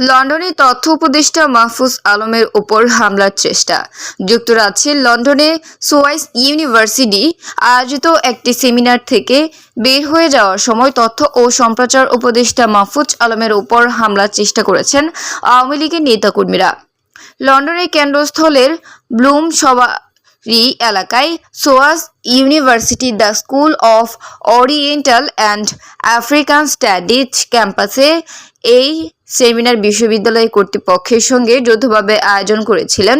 লন্ডনে তথ্য উপদেষ্টা মাহফুজ আলমের উপর হামলার চেষ্টা। যুক্তরাজ্যের লন্ডনে সোয়াইস ইউনিভার্সিটি আয়োজিত একটি সেমিনার থেকে বের হয়ে যাওয়ার সময় তথ্য ও সম্প্রচার উপদেষ্টা মাহফুজ আলমের উপর হামলার চেষ্টা করেছেন আওয়ামী লীগের নেতাকর্মীরা। লন্ডনের কেন্দ্রস্থলের ব্লুম সবারি এলাকায় SOAS university, the school of Oriental and African studies ক্যাম্পাসে এই সেমিনার বিশ্ববিদ্যালয় কর্তৃপক্ষের সঙ্গে যৌথভাবে আয়োজন করেছিলেন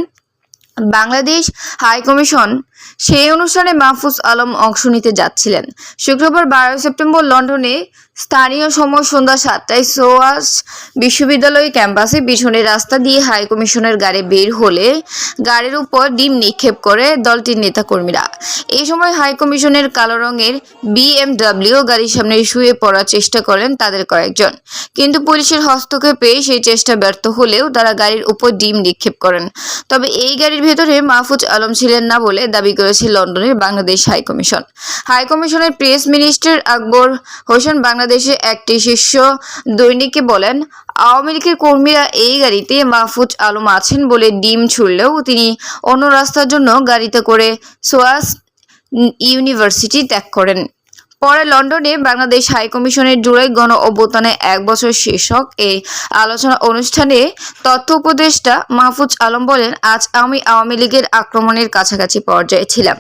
বাংলাদেশ হাইকমিশন সেই অনুষ্ঠানে মাহফুজ আলম অংশ নিতে যাচ্ছিলেন। শুক্রবার বারোই সেপ্টেম্বর লন্ডনে স্থানীয় সময় সন্ধ্যা সাতটায় সোয়াস বিশ্ববিদ্যালয় ক্যাম্পাসে পিছনের রাস্তা দিয়ে হাইকমিশনের গাড়ি বের হলে গাড়ির উপর ডিম নিক্ষেপ করে দলটির নেতাকর্মীরা। এই সময় হাইকমিশনের কালো রঙের বিএমডব্লিউ গাড়ির সামনে শুয়ে পড়ার চেষ্টা করেন তাদের কয়েকজন। কিন্তু পুলিশের হস্তক্ষেপে সেই চেষ্টা ব্যর্থ হলেও তারা গাড়ির উপর ডিম নিক্ষেপ করেন। তবে এই গাড়ির ভেতরে মাহফুজ আলম ছিলেন না বলে দাবি করেছে লন্ডনের বাংলাদেশ হাইকমিশন হাইকমিশনের প্রেস মিনিস্টার আকবর হোসেন বাংলাদেশে একটি শীর্ষ দৈনিককে বলেন, আওয়ামী লীগের কর্মীরা এই গাড়িতে মাহফুজ আলম আছেন বলে ডিম ছুড়লেও তিনি অন্য রাস্তার জন্য গাড়িতে করে সোয়াস ইউনিভার্সিটি ত্যাগ করেন। পরে লন্ডনে বাংলাদেশ হাইকমিশনের জুলাই গণ অভ্যুত্থানে এক বছর শীর্ষক এই আলোচনা অনুষ্ঠানে তথ্য উপদেষ্টা মাহফুজ আলম বলেন, আজ আমি আওয়ামী লীগের আক্রমণের কাছাকাছি পর্যায়ে ছিলাম।